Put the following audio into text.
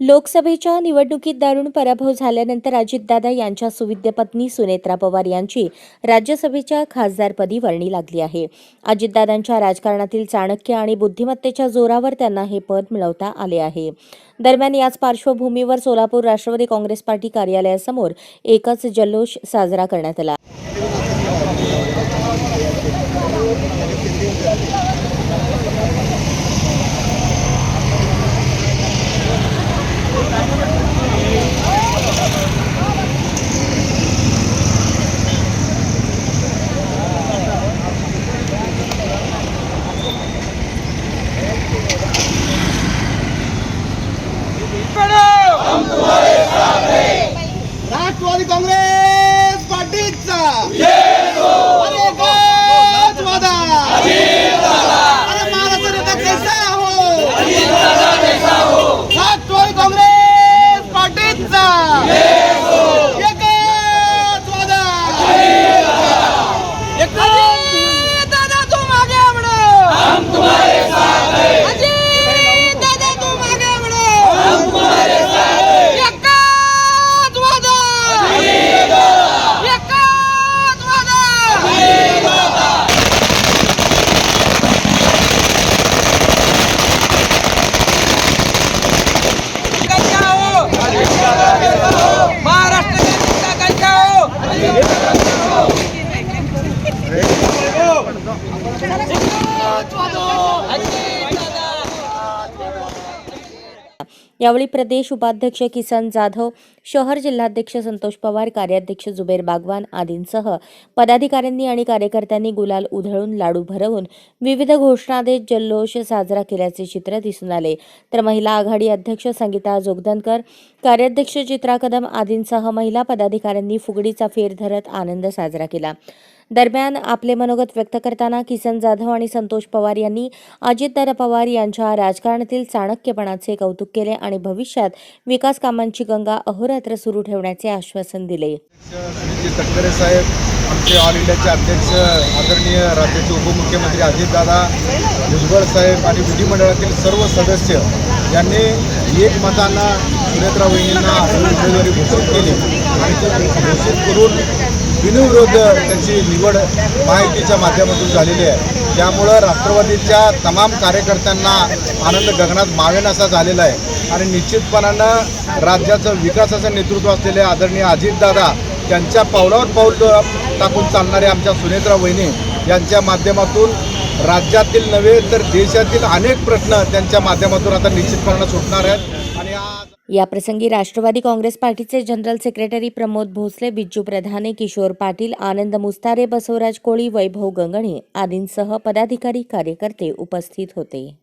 लोकसभेच्या निवडणुकीत दारुण पराभव झाल्यानंतर अजितदादा यांच्या सुविद्य पत्नी सुनेत्रा पवार यांची राज्यसभेच्या खासदारपदी वर्णी लागली आहे. अजितदादांच्या राजकारणातील चाणक्य आणि बुद्धिमत्तेच्या जोरावर त्यांना हे पद मिळवता आले आहे. दरम्यान याच पार्श्वभूमीवर सोलापूर राष्ट्रवादी काँग्रेस पार्टी कार्यालयासमोर एकच जल्लोष साजरा करण्यात आला. यावेळी प्रदेश उपाध्यक्ष किसन जाधव शहर जिल्हाध्यक्ष संतोष पवार कार्याध्यक्ष जुबेर बागवान आदींसह पदाधिकाऱ्यांनी आणि कार्यकर्त्यांनी गुलाल उधळून लाडू भरवून विविध घोषणा देत जल्लोष साजरा केल्याचे चित्र दिसून आले. तर महिला आघाडी अध्यक्ष संगीता जोगदनकर कार्याध्यक्ष चित्रा कदम आदींसह महिला पदाधिकाऱ्यांनी फुगडीचा फेर धरत आनंद साजरा केला. दरम्यान आपले मनोगत व्यक्त करताना किसन जाधव आणि संतोष पवार यांनी अजितदादा पवार यांच्या राजकारणातील चाणक्यपणाचे कौतुक केले आणि भविष्यात विकास कामांची गंगा अहोरात्र सुरू ठेवण्याचे आश्वासन दिले. तटकरे साहेब आमचे ऑल इंडियाचे अध्यक्ष आदरणीय राज्याचे उपमुख्यमंत्री अजितदादा भुजबळ साहेब आणि विधिमंडळातील सर्व सदस्य यांनी एक मतांना सुनेत्रा वहिनींना उमेदवारी घोषित केली. आणि ते घोषित करून बिनविरोध त्यांची निवड माहितीच्या माध्यमातून झालेली आहे. त्यामुळं राष्ट्रवादीच्या तमाम कार्यकर्त्यांना आनंद गगनात मावेन असा झालेला आहे. आणि निश्चितपणानं राज्याचं विकासाचं नेतृत्व असलेले आदरणीय अजितदादा त्यांच्या पावलावर पाऊल टाकून चालणारे आमच्या सुनेत्रा वहिनी यांच्या माध्यमातून राज्यातील नव्हे तर देशातील अनेक प्रश्न त्यांच्या माध्यमातून आता निश्चितपणानं सुटणार आहेत. याप्रसंगी राष्ट्रवादी काँग्रेस पार्टीचे जनरल सेक्रेटरी प्रमोद भोसले बिज्जू प्रधाने किशोर पाटील आनंद मुस्तारे बसवराज कोळी वैभव गंगणे आदींसह पदाधिकारी कार्यकर्ते उपस्थित होते.